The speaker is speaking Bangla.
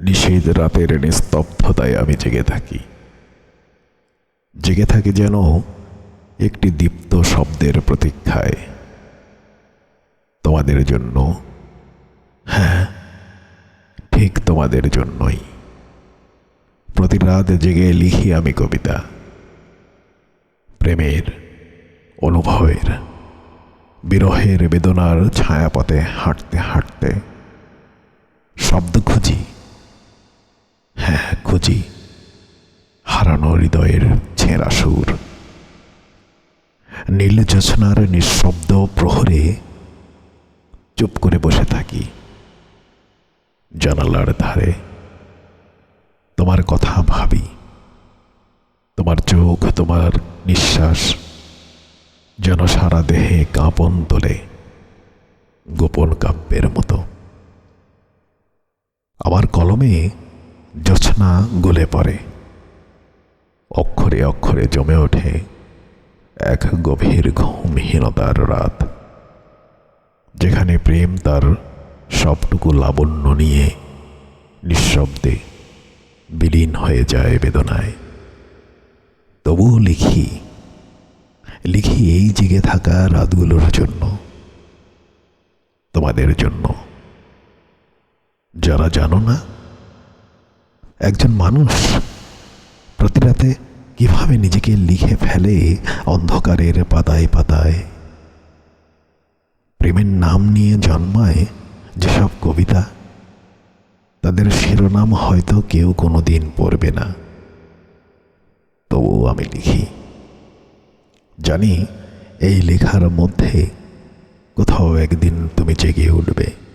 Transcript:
নিষেধ রাতের নিস্তব্ধতায় আমি জেগে থাকি। জেগে থাকি যেন একটি দীপ্ত শব্দের প্রতীক্ষায়। তোমাদের জন্য হ্যাঁ ঠিক তোমাদের জন্যই। প্রতি রাত জেগে লিখি আমি কবিতা। প্রেমের অনুভবের, বিরহের বেদনার ছায়াপথে হাঁটতে হাঁটতে শব্দ খুঁজি হারানো হৃদয়ের ছেঁড়া সুর। নীল নিঃশব্দ প্রহরে চুপ করে বসে থাকি। জানালার ধারে তোমার কথা ভাবি। তোমার চোখ, তোমার নিঃশ্বাস যেন সারা দেহে কাঁপন তোলে, গোপন কাব্যের মতো। আমার কলমে জোছনা গলে পড়ে। অক্ষরে অক্ষরে জমে ওঠে এক গভীর ঘুমহীনতার রাত। যেখানে প্রেম তার সবটুকু লাবণ্য নিয়ে নিঃশব্দে বিলীন হয়ে যায় বেদনায়। তবুও লিখি লিখি এই জেগে থাকা রাতগুলোর জন্য, তোমাদের জন্য। যারা জানো না একজন মানুষ প্রতি রাতে কীভাবে নিজেকে লিখে ফেলে অন্ধকারের পাতায় পাতায়? প্রেমের নাম নিয়ে জন্মায় যেসব কবিতা, তাদের শিরোনাম হয়তো কেউ কোনো দিন পড়বে না। তবুও আমি লিখি। জানি এই লেখার মধ্যে কোথাও একদিন তুমি জেগে উঠবে।